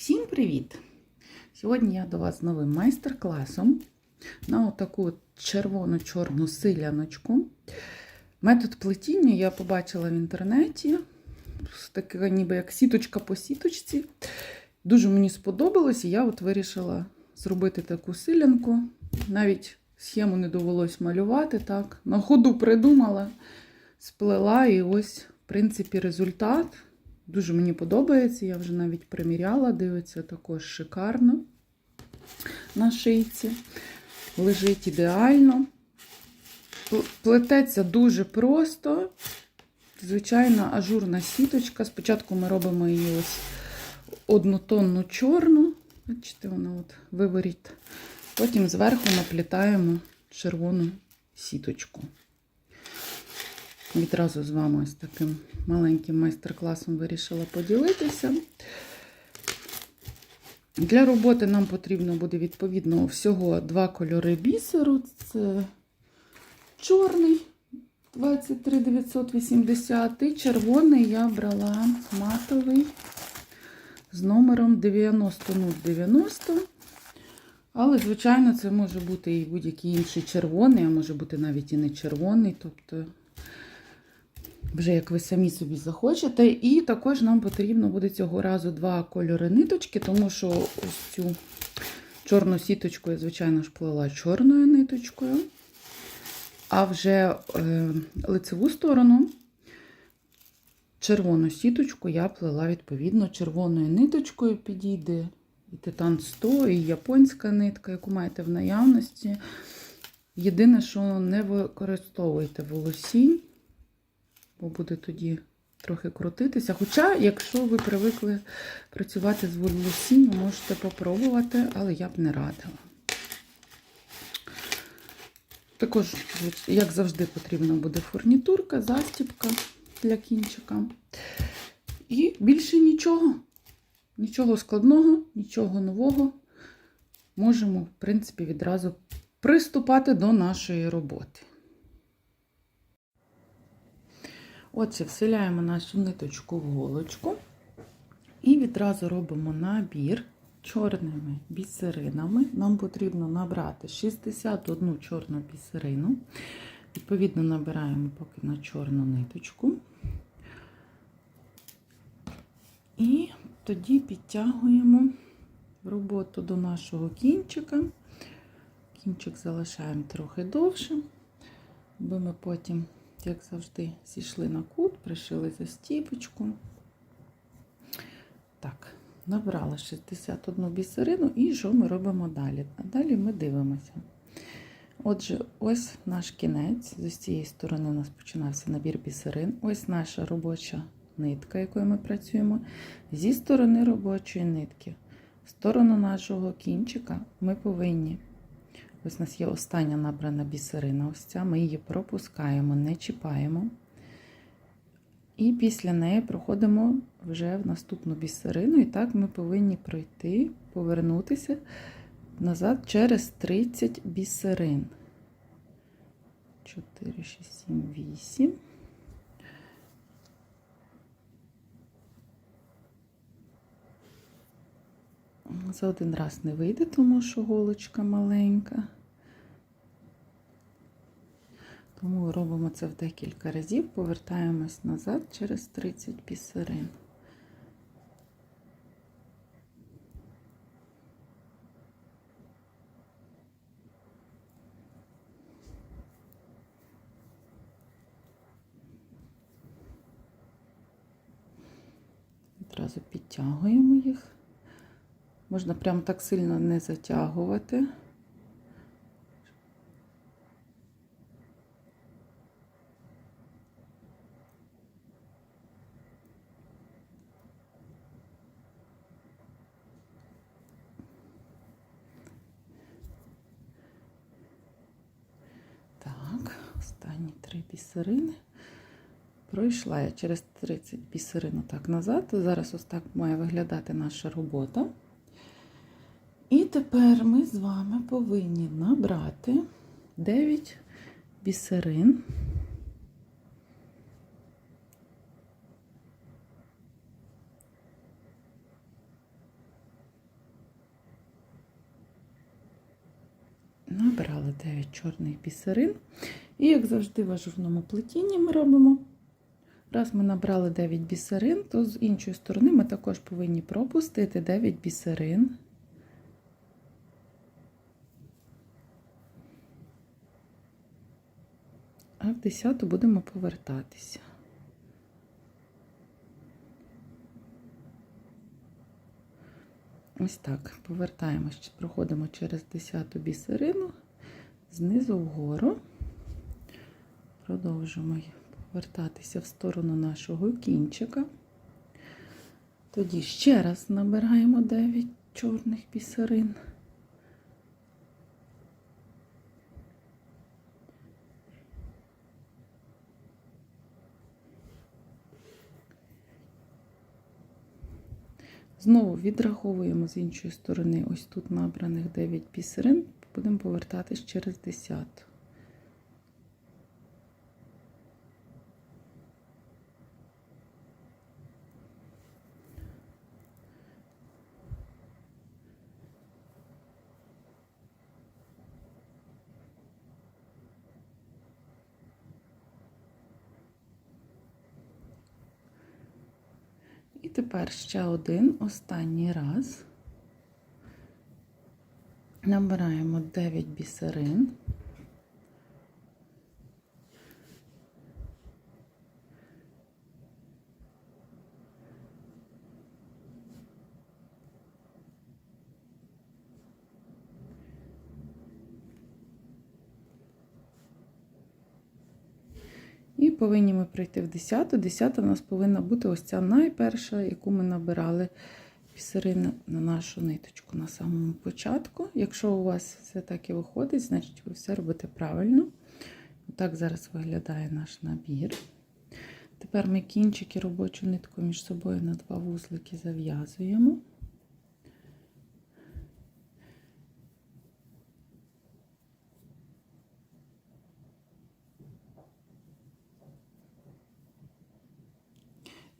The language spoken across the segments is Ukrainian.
Всім привіт! Сьогодні я до вас з новим майстер-класом на отаку червоно-чорну силяночку. Метод плетіння я побачила в інтернеті. Така ніби як сіточка по сіточці. Дуже мені сподобалось, і я от вирішила зробити таку силянку. Навіть схему не довелось малювати. так. На ходу придумала, сплела, і ось, в принципі, результат. Дуже мені подобається, я вже навіть приміряла, дивиться також шикарно на шийці. Лежить ідеально. Плететься дуже просто. Звичайна ажурна сіточка. Спочатку ми робимо її ось однотонну чорну. Бачите, вона от виворіт. Потім зверху наплітаємо червону сіточку. Відразу з вами ось таким маленьким майстер-класом вирішила поділитися. Для роботи нам потрібно буде, відповідно, всього два кольори бісеру. Це чорний 23980 і червоний я брала матовий з номером 90090. Але, звичайно, це може бути і будь-який інший червоний, а може бути навіть і не червоний. Тобто вже як ви самі собі захочете. І також нам потрібно буде цього разу два кольори ниточки, тому що ось цю чорну сіточку я, звичайно ж, плела чорною ниточкою. А вже е, лицеву сторону червону сіточку я плела, відповідно, червоною ниточкою підійде і титан 100, і японська нитка, яку маєте в наявності. Єдине, що не використовуйте волосінь бо буде тоді трохи крутитися. Хоча, якщо ви привикли працювати з волосінням, можете попробувати, але я б не радила. Також, як завжди, потрібна буде фурнітурка, застіпка для кінчика. І більше нічого. Нічого складного, нічого нового. Можемо, в принципі, відразу приступати до нашої роботи. Отже, вселяємо нашу ниточку в голочку і відразу робимо набір чорними бісеринами. Нам потрібно набрати 61 чорну бісерину. Відповідно, набираємо поки на чорну ниточку. І тоді підтягуємо роботу до нашого кінчика. Кінчик залишаємо трохи довше, бо ми потім як завжди, зійшли на кут, пришили застіпочку. Так, набрала 61 бісерину і що ми робимо далі? А далі ми дивимося. Отже, ось наш кінець. З цієї сторони у нас починався набір бісерин. Ось наша робоча нитка, якою ми працюємо. Зі сторони робочої нитки, в сторону нашого кінчика, ми повинні Ось у нас є остання набрана бісерина. Ось ця ми її пропускаємо, не чіпаємо. І після неї проходимо вже в наступну бісерину. І так ми повинні пройти, повернутися назад через 30 бісерин. 4, 6, 7, 8. За один раз не вийде, тому що голочка маленька. Тому робимо це в декілька разів, повертаємось назад через 30 бісерин. Відразу підтягуємо. Можна прям так сильно не затягувати. Так, останні три бісерини. Пройшла я через 30 бісерин так назад. Зараз ось так має виглядати наша робота. І тепер ми з вами повинні набрати 9 бісерин. Набрали 9 чорних бісерин. І, як завжди, в ажурному плетінні ми робимо. Раз ми набрали 9 бісерин, то з іншої сторони ми також повинні пропустити 9 бісерин. 10 будемо повертатися. Ось так, повертаємось, проходимо через 10 бісерину, знизу вгору. Продовжуємо повертатися в сторону нашого кінчика. Тоді ще раз набираємо 9 чорних бісерин. Знову відраховуємо з іншої сторони, ось тут набраних 9 бісерин, будемо повертатись через 10. Тепер ще один останній раз. Набираємо 9 бісерин. І повинні ми прийти в 10. 10 у нас повинна бути ось ця найперша, яку ми набирали бісерин на нашу ниточку на самому початку. Якщо у вас все так і виходить, значить ви все робите правильно. Так зараз виглядає наш набір. Тепер ми кінчики робочу нитку між собою на два вузлики зав'язуємо.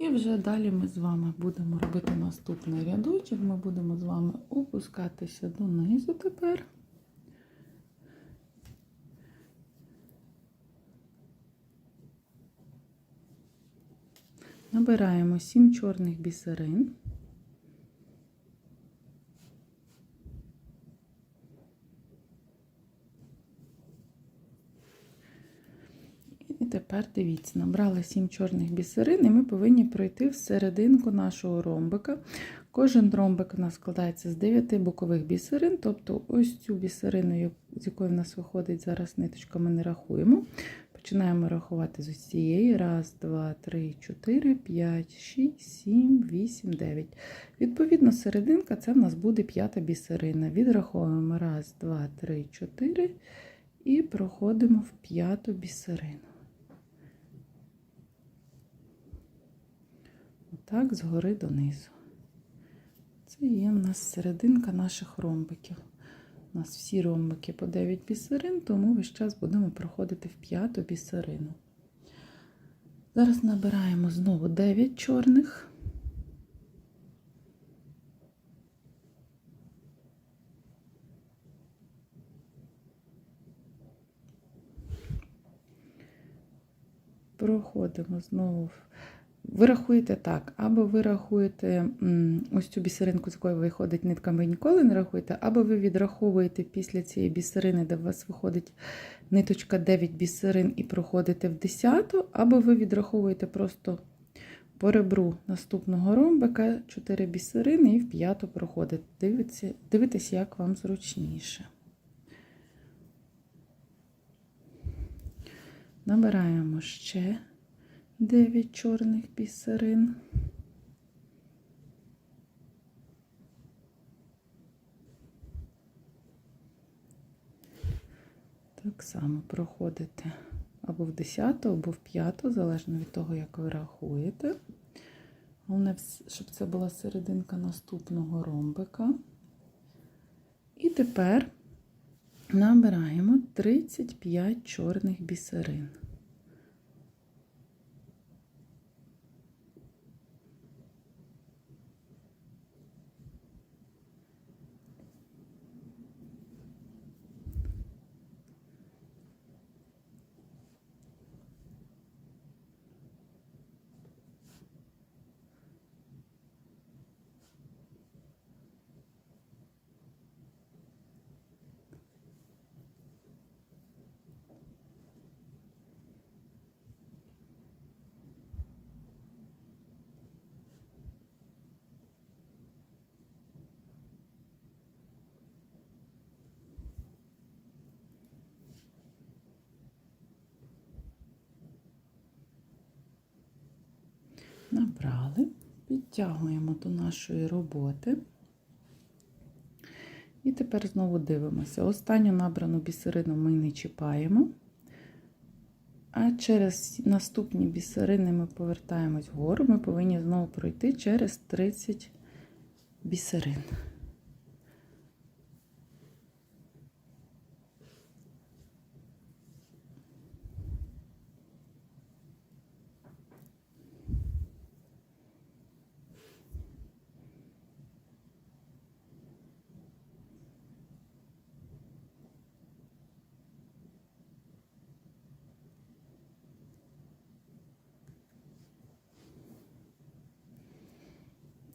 І вже далі ми з вами будемо робити наступний рядочок. Ми будемо з вами опускатися донизу тепер. Набираємо 7 чорних бісерин. І тепер дивіться, набрали 7 чорних бісерин, і ми повинні пройти в серединку нашого ромбика. Кожен ромбик у нас складається з 9 бокових бісерин, тобто ось цю бісерину, з якої в нас виходить зараз ниточка, ми не рахуємо. Починаємо рахувати з ось цієї. Раз, два, три, чотири, п'ять, шість, сім, вісім, дев'ять. Відповідно, серединка це в нас буде п'ята бісерина. Відраховуємо раз, два, три, чотири і проходимо в п'яту бісерину. Отак, згори донизу. Це є в нас серединка наших ромбиків. У нас всі ромбики по 9 бісерин, тому весь час будемо проходити в п'яту бісерину. Зараз набираємо знову 9 чорних. Проходимо знову ви рахуєте так, або ви рахуєте ось цю бісеринку, з якої виходить нитка, ви ніколи не рахуєте, або ви відраховуєте після цієї бісерини, де у вас виходить ниточка 9 бісерин і проходите в 10, або ви відраховуєте просто по ребру наступного ромбика 4 бісерини і в п'яту проходите. Дивіться, дивитесь, як вам зручніше. Набираємо ще 9 чорних бісерин. Так само проходите або в 10, або в 5, залежно від того, як ви рахуєте. Головне, щоб це була серединка наступного ромбика. І тепер набираємо 35 чорних бісерин. Набрали, підтягуємо до нашої роботи. І тепер знову дивимося. Останню набрану бісерину ми не чіпаємо. А через наступні бісерини ми повертаємось вгору. Ми повинні знову пройти через 30 бісерин.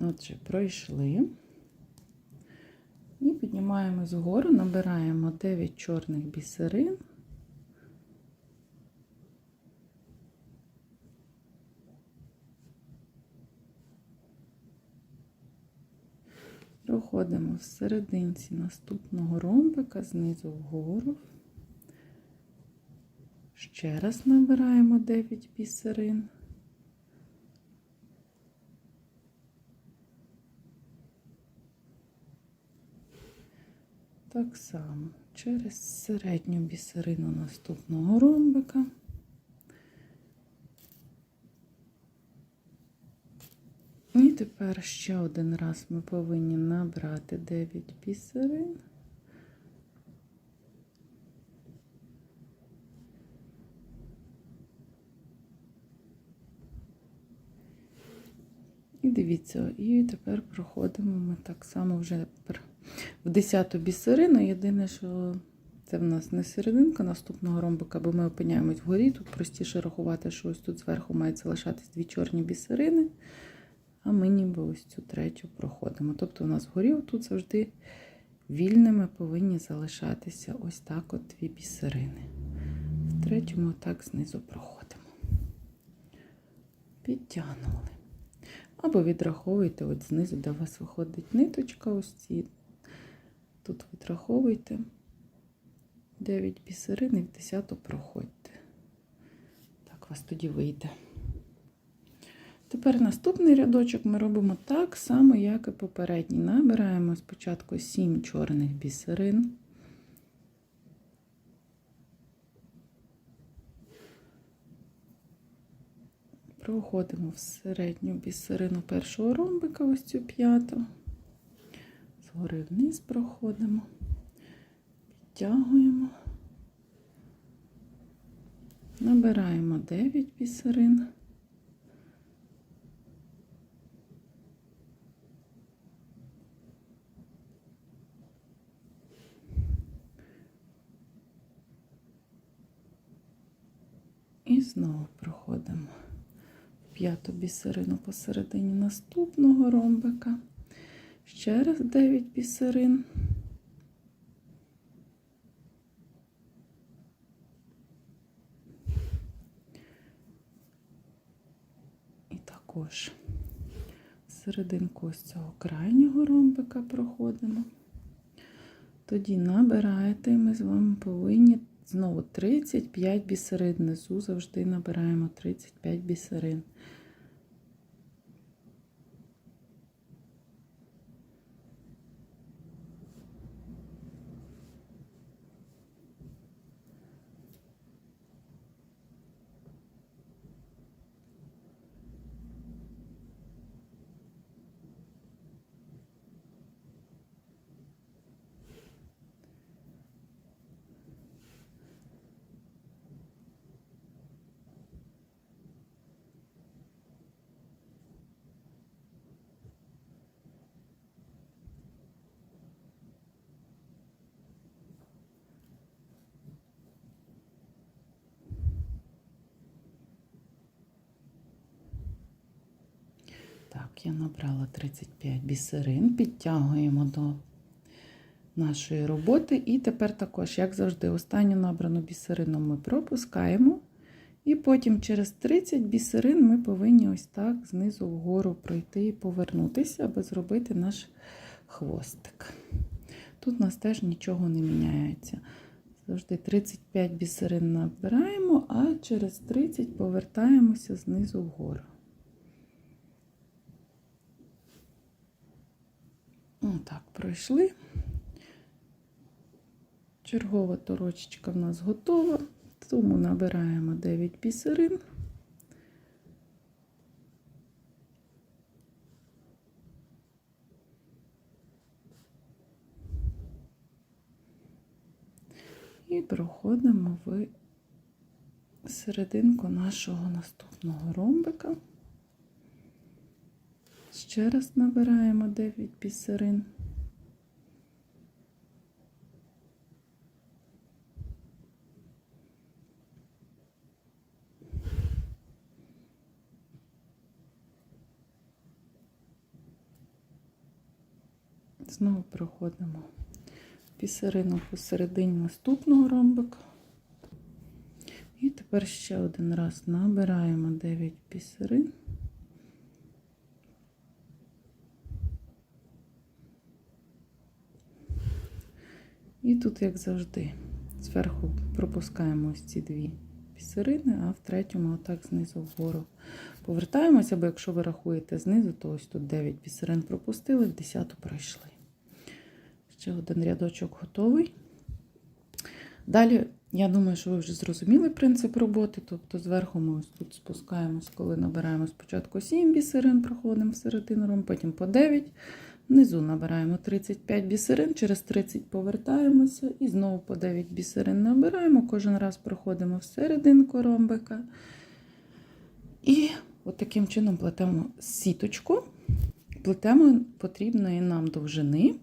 Отже, пройшли. І піднімаємось вгору, набираємо 9 чорних бісерин. Проходимо в серединці наступного ромбика знизу вгору. Ще раз набираємо 9 бісерин. Так само через середню бісерину наступного ромбика. І тепер ще один раз ми повинні набрати 9 бісерин. І дивіться, і тепер проходимо ми так само вже в 10 бісерину. Єдине, що це в нас не серединка наступного ромбика, бо ми опиняємось вгорі. Тут простіше рахувати, що ось тут зверху мають залишатись дві чорні бісерини, а ми ніби ось цю третю проходимо. Тобто у нас вгорі тут завжди вільними повинні залишатися ось так от дві бісерини. В третьому так знизу проходимо. Підтягнули. Або відраховуйте от знизу, де у вас виходить ниточка, ось ці. Тут відраховуйте 9 бісерин і в 10 проходьте. Так, вас тоді вийде. Тепер наступний рядочок ми робимо так само, як і попередній. Набираємо спочатку 7 чорних бісерин. Проходимо в середню бісерину першого ромбика, ось цю п'яту. Згори вниз проходимо, підтягуємо, набираємо 9 бісерин. І знову проходимо п'яту бісерину посередині наступного ромбика. Ще раз 9 бісерин. І також серединку ось цього крайнього ромбика проходимо. Тоді набираєте, ми з вами повинні знову 35 бісерин. Внизу завжди набираємо 35 бісерин. Я набрала 35 бісерин, підтягуємо до нашої роботи. І тепер також, як завжди, останню набрану бісерину ми пропускаємо. І потім через 30 бісерин ми повинні ось так знизу вгору пройти і повернутися, аби зробити наш хвостик. Тут у нас теж нічого не міняється. Завжди 35 бісерин набираємо, а через 30 повертаємося знизу вгору. Отак пройшли. Чергова торочечка в нас готова, тому набираємо 9 бісерин. І проходимо в серединку нашого наступного ромбика. Ще раз набираємо 9 бісерин. Знову проходимо бісерину посередині наступного ромбика. І тепер ще один раз набираємо 9 бісерин. І тут, як завжди, зверху пропускаємо ось ці дві бісерини, а в третьому отак знизу вгору повертаємося, бо якщо ви рахуєте знизу, то ось тут 9 бісерин пропустили, в 10 пройшли. Ще один рядочок готовий. Далі, я думаю, що ви вже зрозуміли принцип роботи. Тобто зверху ми ось тут спускаємось, коли набираємо спочатку 7 бісерин, проходимо всередину потім по 9. Внизу набираємо 35 бісерин, через 30 повертаємося і знову по 9 бісерин набираємо. Кожен раз проходимо всерединку ромбика. І от таким чином плетемо сіточку, плетемо потрібної нам довжини.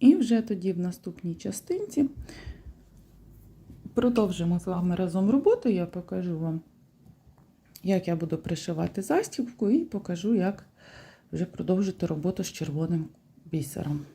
І вже тоді в наступній частинці продовжимо з вами разом роботу. Я покажу вам, як я буду пришивати застібку, і покажу, як вже продовжити роботу з червоним бісером.